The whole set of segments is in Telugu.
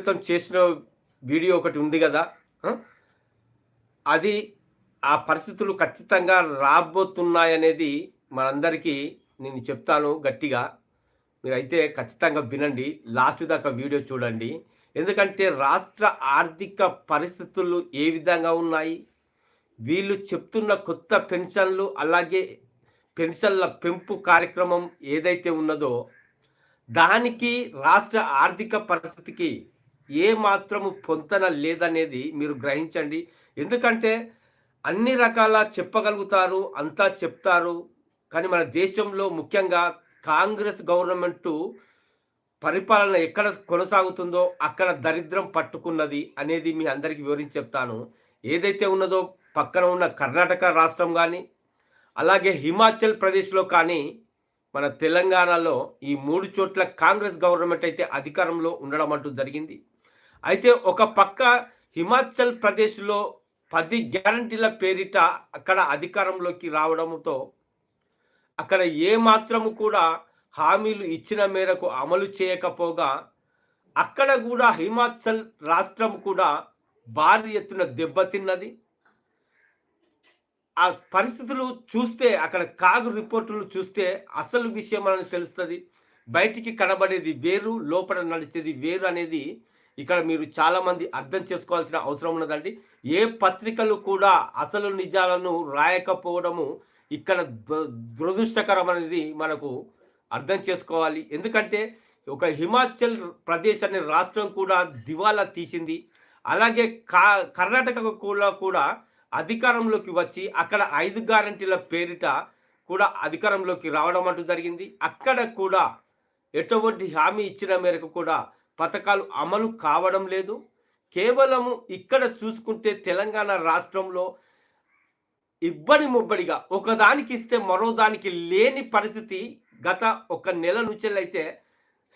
క్రితం చేసిన వీడియో ఒకటి ఉంది కదా అది ఆ పరిస్థితులు ఖచ్చితంగా రాబోతున్నాయనేది మనందరికీ నేను చెప్తాను గట్టిగా. మీరైతే ఖచ్చితంగా వినండి లాస్ట్ దాకా వీడియో చూడండి. ఎందుకంటే రాష్ట్ర ఆర్థిక పరిస్థితులు ఏ విధంగా ఉన్నాయి వీళ్ళు చెప్తున్న కొత్త పెన్షన్లు అలాగే పెన్షన్ల పెంపు కార్యక్రమం ఏదైతే ఉన్నదో దానికి రాష్ట్ర ఆర్థిక పరిస్థితికి ఏ మాత్రము పొంతన లేదనేది మీరు గ్రహించండి. ఎందుకంటే అన్ని రకాల చెప్పగలుగుతారు అంతా చెప్తారు. కానీ మన దేశంలో ముఖ్యంగా కాంగ్రెస్ గవర్నమెంటు పరిపాలన ఎక్కడ కొనసాగుతుందో అక్కడ దరిద్రం పట్టుకున్నది అనేది మీ అందరికీ వివరించి చెప్తాను. ఏదైతే ఉన్నదో పక్కన ఉన్న కర్ణాటక రాష్ట్రం కానీ అలాగే హిమాచల్ ప్రదేశ్లో కానీ మన తెలంగాణలో ఈ మూడు చోట్ల కాంగ్రెస్ గవర్నమెంట్ అయితే అధికారంలో ఉండడం అంటూ జరిగింది. అయితే ఒక పక్క హిమాచల్ ప్రదేశ్లో పది గ్యారంటీల పేరిట అక్కడ అధికారంలోకి రావడంతో అక్కడ ఏ మాత్రము కూడా హామీలు ఇచ్చిన మేరకు అమలు చేయకపోగా అక్కడ కూడా హిమాచల్ రాష్ట్రం కూడా భారీ ఎత్తున దెబ్బతిన్నది. ఆ పరిస్థితులు చూస్తే అక్కడ కాగు రిపోర్టులు చూస్తే అసలు విషయం అని తెలుస్తుంది. బయటికి కనబడేది వేరు లోపల నడిచేది వేరు అనేది ఇక్కడ మీరు చాలామంది అర్థం చేసుకోవాల్సిన అవసరం ఉన్నదండి. ఏ పత్రికలు కూడా అసలు నిజాలను రాయకపోవడము ఇక్కడ దు- దురదృష్టకరం అనేది మనకు అర్థం చేసుకోవాలి. ఎందుకంటే ఒక హిమాచల్ ప్రదేశ్ అనే రాష్ట్రం కూడా దివాలా తీసింది. అలాగే కా కర్ణాటక కూడా కూడా అధికారంలోకి వచ్చి అక్కడ ఐదు గ్యారంటీల పేరిట కూడా అధికారంలోకి రావడం అంటూ జరిగింది. అక్కడ కూడా ఎటువంటి హామీ ఇచ్చిన మేరకు కూడా పథకాలు అమలు కావడం లేదు. కేవలము ఇక్కడ చూసుకుంటే తెలంగాణ రాష్ట్రంలో ఇబ్బడి ముబ్బడిగా ఒకదానికి ఇస్తే మరో దానికి లేని పరిస్థితి గత ఒక నెల నుంచి అయితే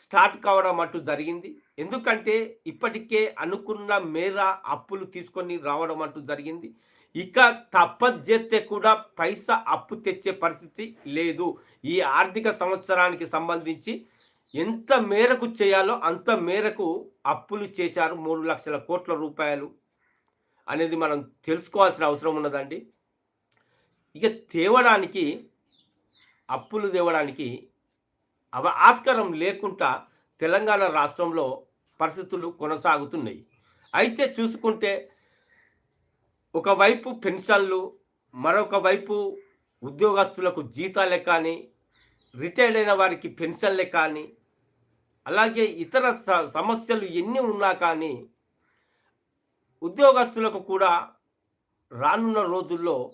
స్టార్ట్ కావడం అంటూ జరిగింది. ఎందుకంటే ఇప్పటికే అనుకున్న మేర అప్పులు తీసుకొని రావడం అంటూ జరిగింది. ఇక తప్పజెత్తే కూడా పైసా అప్పు తెచ్చే పరిస్థితి లేదు. ఈ ఆర్థిక సంవత్సరానికి సంబంధించి ఎంత మేరకు చేయాలో అంత మేరకు అప్పులు చేశారు మూడు లక్షల కోట్ల రూపాయలు అనేది మనం తెలుసుకోవాల్సిన అవసరం ఉన్నదండి. ఇక తేవడానికి అప్పులు తేవడానికి అవ ఆస్కారం లేకుండా తెలంగాణ రాష్ట్రంలో పరిస్థితులు కొనసాగుతున్నాయి. అయితే చూసుకుంటే ఒకవైపు పెన్షన్లు మరొక వైపు ఉద్యోగస్తులకు జీతాలే కానీ రిటైర్డ్ అయిన వారికి పెన్షన్లే కానీ అలాగే ఇతర స- సమస్యలు ఎన్ని ఉన్నా కానీ ఉద్యోగస్తులకు కూడా రానున్న రోజుల్లో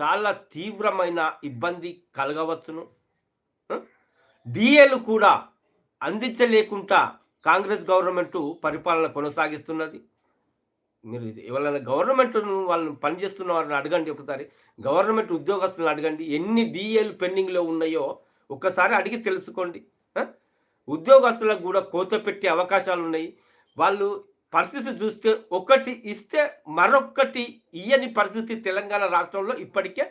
చాలా తీవ్రమైన ఇబ్బంది కలగవచ్చును. డిఏలు కూడా అందించలేకుండా కాంగ్రెస్ గవర్నమెంట్ పరిపాలన కొనసాగిస్తున్నది. మీరు ఎవరైనా గవర్నమెంట్ వాళ్ళని పనిచేస్తున్న వారిని అడగండి ఒకసారి. గవర్నమెంట్ ఉద్యోగస్తులను అడగండి. ఎన్ని డిఏలు పెండింగ్లో ఉన్నాయో ఒక్కసారి అడిగి తెలుసుకోండి. ఉద్యోగస్తులకు కూడా కోత పెట్టే అవకాశాలు ఉన్నాయి. వాళ్ళు పరిస్థితి చూస్తే ఒకటి ఇస్తే మరొకటి ఇయ్యని పరిస్థితి తెలంగాణ రాష్ట్రంలో ఇప్పటికే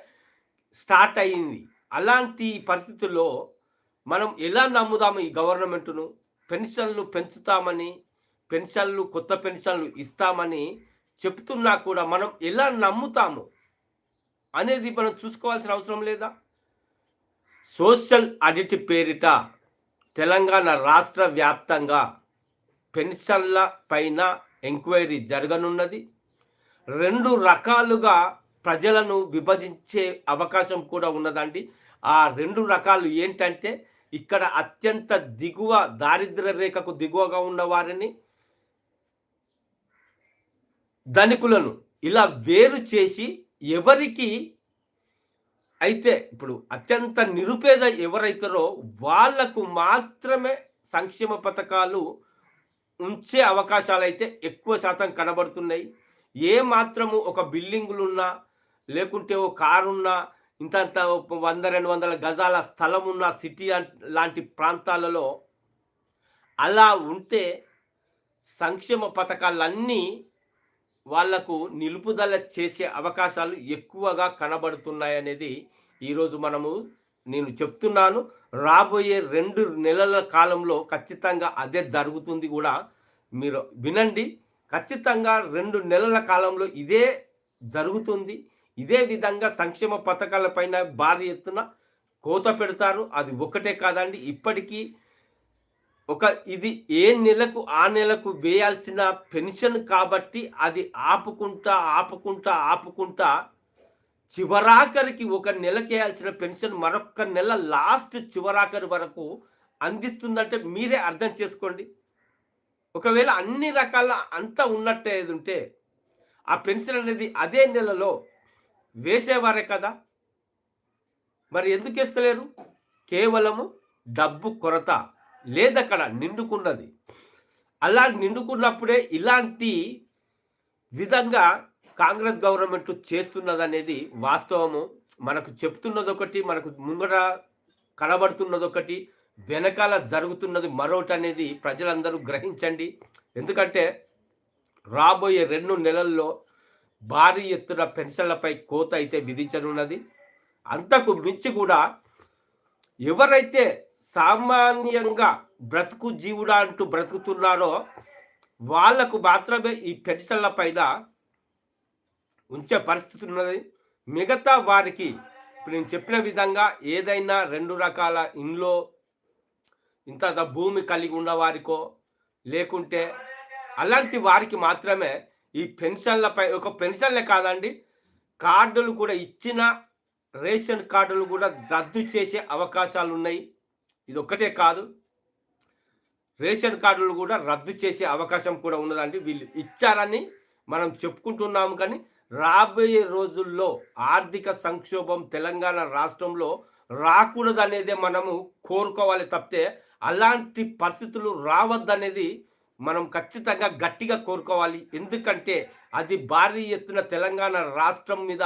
స్టార్ట్ అయ్యింది అలాంటి పరిస్థితుల్లో మనం ఎలా నమ్ముదాము ఈ గవర్నమెంట్ను? పెన్షన్లు పెంచుతామని పెన్షన్లు కొత్త పెన్షన్లు ఇస్తామని చెప్తున్నా కూడా మనం ఎలా నమ్ముతాము అనేది మనం చూసుకోవాల్సిన అవసరం లేదా? సోషల్ ఆడిట్ పేరిట తెలంగాణ రాష్ట్ర వ్యాప్తంగా పెన్షన్ల పైన ఎంక్వైరీ జరగనున్నది. రెండు రకాలుగా ప్రజలను విభజించే అవకాశం కూడా ఉన్నదండి. ఆ రెండు రకాలు ఏంటంటే ఇక్కడ అత్యంత దిగువ దారిద్ర రేఖకు దిగువగా ఉన్న వారిని ధనికులను ఇలా వేరు చేసి ఎవరికి అయితే ఇప్పుడు అత్యంత నిరుపేద ఎవరైతారో వాళ్ళకు మాత్రమే సంక్షేమ పథకాలు ఉంచే అవకాశాలు అయితే ఎక్కువ శాతం కనబడుతున్నాయి. ఏ మాత్రము ఒక బిల్డింగులు ఉన్నా లేకుంటే ఓ కారు ఉన్నా ఇంత వంద రెండు వందల గజాల స్థలం ఉన్న సిటీ లాంటి ప్రాంతాలలో అలా ఉంటే సంక్షేమ పథకాలన్నీ వాళ్ళకు నిలుపుదల చేసే అవకాశాలు ఎక్కువగా కనబడుతున్నాయనేది ఈరోజు మనము నేను చెప్తున్నాను. రాబోయే రెండు నెలల కాలంలో ఖచ్చితంగా అదే జరుగుతుంది కూడా మీరు వినండి. ఖచ్చితంగా రెండు నెలల కాలంలో ఇదే జరుగుతుంది. ఇదే విధంగా సంక్షేమ పథకాలపైన భారీ ఎత్తున కోత పెడతారు. అది ఒకటే కాదండి. ఇప్పటికీ ఒక ఇది ఏ నెలకు ఆ నెలకు వేయాల్సిన పెన్షన్ కాబట్టి అది ఆపుకుంటా ఆపుకుంటా ఆపుకుంటా చివరాఖరికి ఒక నెలకి వేయాల్సిన పెన్షన్ మరొక నెల లాస్ట్ చివరాఖరి వరకు అందిస్తుందంటే మీరే అర్థం చేసుకోండి. ఒకవేళ అన్ని రకాల అంతా ఉన్నట్టే ఏది ఉంటే ఆ పెన్షన్ అనేది అదే నెలలో వేసేవారే కదా. మరి ఎందుకు ఇస్తలేరు కేవలము డబ్బు కొరత. లేదక్కడ నిండుకున్నది. అలా నిండుకున్నప్పుడే ఇలాంటి విధంగా కాంగ్రెస్ గవర్నమెంట్ చేస్తున్నది అనేది వాస్తవము. మనకు చెప్తున్నది ఒకటి మనకు ముంగట కనబడుతున్నది ఒకటి వెనకాల జరుగుతున్నది మరొకటి అనేది ప్రజలందరూ గ్రహించండి. ఎందుకంటే రాబోయే రెండు నెలల్లో భారీ ఎత్తున పెన్షన్లపై కోత అయితే విధించనున్నది. అంతకు మించి కూడా ఎవరైతే సామాన్యంగా బ్రతుకు జీవుడా అంటూ బ్రతుకుతున్నారో వాళ్ళకు మాత్రమే ఈ పెన్షన్ల పైన ఉంచే పరిస్థితి ఉన్నది. మిగతా వారికి ఇప్పుడు నేను చెప్పిన విధంగా ఏదైనా రెండు రకాల ఇంట్లో ఇంత భూమి కలిగి ఉన్న వారికో లేకుంటే అలాంటి వారికి మాత్రమే ఈ పెన్షన్లపై ఒక పెన్షన్లే కాదండి కార్డులు కూడా ఇచ్చిన రేషన్ కార్డులు కూడా రద్దు చేసే అవకాశాలు ఉన్నాయి ఇది ఒక్కటే కాదు. రేషన్ కార్డులు కూడా రద్దు చేసే అవకాశం కూడా ఉన్నదండి. వీళ్ళు ఇచ్చారని మనం చెప్పుకుంటున్నాము కానీ రాబోయే రోజుల్లో ఆర్థిక సంక్షోభం తెలంగాణ రాష్ట్రంలో రాకూడదనేదే మనము కోరుకోవాలి తప్పితే అలాంటి పరిస్థితులు రావద్దనేది మనం ఖచ్చితంగా గట్టిగా కోరుకోవాలి. ఎందుకంటే అది భారీ ఎత్తున తెలంగాణ రాష్ట్రం మీద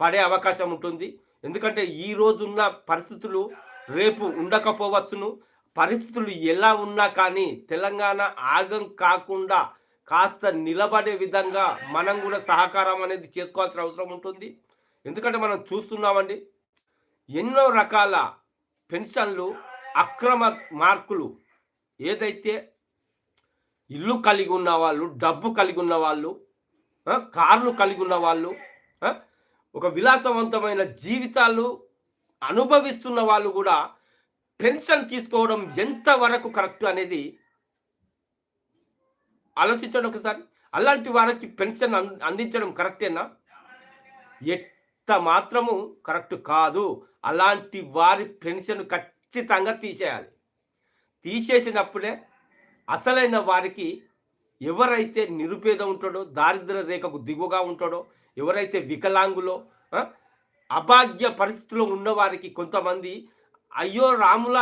పడే అవకాశం ఉంటుంది. ఎందుకంటే ఈ రోజున్న పరిస్థితులు రేపు ఉండకపోవచ్చును. పరిస్థితులు ఎలా ఉన్నా కానీ తెలంగాణ ఆగం కాకుండా కాస్త నిలబడే విధంగా మనం కూడా సహకారం అనేది చేసుకోవాల్సిన అవసరం ఉంటుంది. ఎందుకంటే మనం చూస్తున్నామండి ఎన్నో రకాల పెన్షన్లు అక్రమ మార్కులు ఏదైతే ఇల్లు కలిగి ఉన్న వాళ్ళు డబ్బు కలిగి ఉన్న వాళ్ళు కార్లు కలిగి ఉన్న వాళ్ళు ఒక విలాసవంతమైన జీవితాలు అనుభవిస్తున్న వాళ్ళు కూడా పెన్షన్ తీసుకోవడం ఎంతవరకు కరెక్ట్ అనేది ఆలోచించండి ఒకసారి. అలాంటి వారికి పెన్షన్ అందించడం కరెక్టేనా? ఎంత మాత్రము కరెక్ట్ కాదు. అలాంటి వారి పెన్షన్ ఖచ్చితంగా తీసేయాలి. తీసేసినప్పుడే అసలైన వారికి ఎవరైతే నిరుపేద ఉంటాడో దారిద్ర రేఖకు దిగువగా ఉంటాడో ఎవరైతే వికలాంగులో అభాగ్య పరిస్థితిలో ఉన్నవారికి కొంతమంది అయ్యో రాముల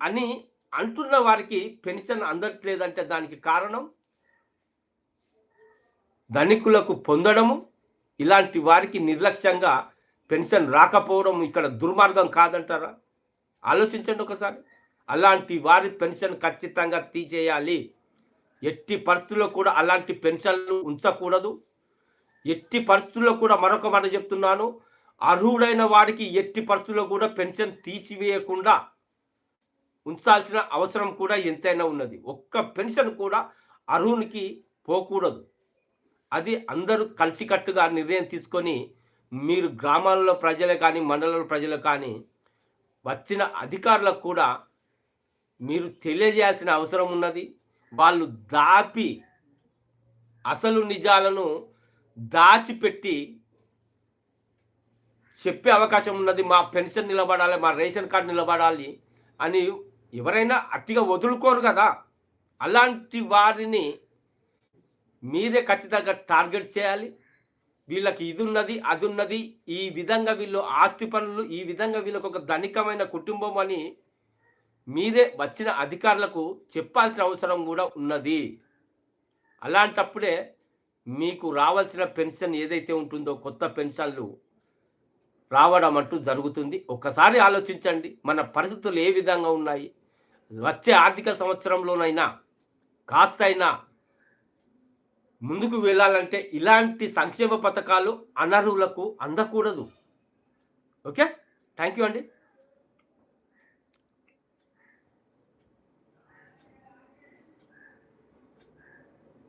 అని అంటున్న వారికి పెన్షన్ అందట్లేదంటే దానికి కారణం? ధనికులకు పొందడము? ఇలాంటి వారికి నిర్లక్ష్యంగా పెన్షన్ రాకపోవడం ఇక్కడ దుర్మార్గం కాదంటారా? ఆలోచించండి ఒకసారి. అలాంటి వారి పెన్షన్ ఖచ్చితంగా తీసేయాలి. ఎట్టి పరిస్థితుల్లో కూడా అలాంటి పెన్షన్లు ఉంచకూడదు. ఎట్టి పరిస్థితుల్లో కూడా మరొక మాట చెప్తున్నాను. అర్హుడైన వాడికి ఎట్టి పరిస్థితుల్లో కూడా పెన్షన్ తీసివేయకుండా ఉంచాల్సిన అవసరం కూడా ఎంతైనా ఉన్నది. ఒక్క పెన్షన్ కూడా అర్హునికి పోకూడదు. అది అందరూ కలిసికట్టుగా నిర్ణయం తీసుకొని మీరు గ్రామాల్లో ప్రజలు కానీ మండలంలో ప్రజలు కానీ వచ్చిన అధికారులకు కూడా మీరు తెలియజేయాల్సిన అవసరం ఉన్నది. వాళ్ళు దాపి అసలు నిజాలను దాచిపెట్టి చెప్పే అవకాశం ఉన్నది మా పెన్షన్ నిలబడాలి మా రేషన్ కార్డు నిలబడాలి అని ఎవరైనా అట్టిగా వదులుకోరు కదా. అలాంటి వారిని మీరే ఖచ్చితంగా టార్గెట్ చేయాలి. వీళ్ళకి ఇది ఉన్నది అది ఉన్నది ఈ విధంగా వీళ్ళు ఆస్తి పనులు ఈ విధంగా వీళ్ళకు ఒక ధనికమైన కుటుంబం అని మీదే వచ్చిన అధికారులకు చెప్పాల్సిన అవసరం కూడా ఉన్నది. అలాంటప్పుడే మీకు రావాల్సిన పెన్షన్ ఏదైతే ఉంటుందో కొత్త పెన్షన్లు రావడం అంటూ జరుగుతుంది. ఒక్కసారి ఆలోచించండి మన పరిస్థితులు ఏ విధంగా ఉన్నాయి? వచ్చే ఆర్థిక సంవత్సరంలోనైనా కాస్త అయినా ముందుకు వెళ్ళాలంటే ఇలాంటి సంక్షేమ పథకాలు అనర్హులకు అందకూడదు. ఓకే? థ్యాంక్ యూ అండి.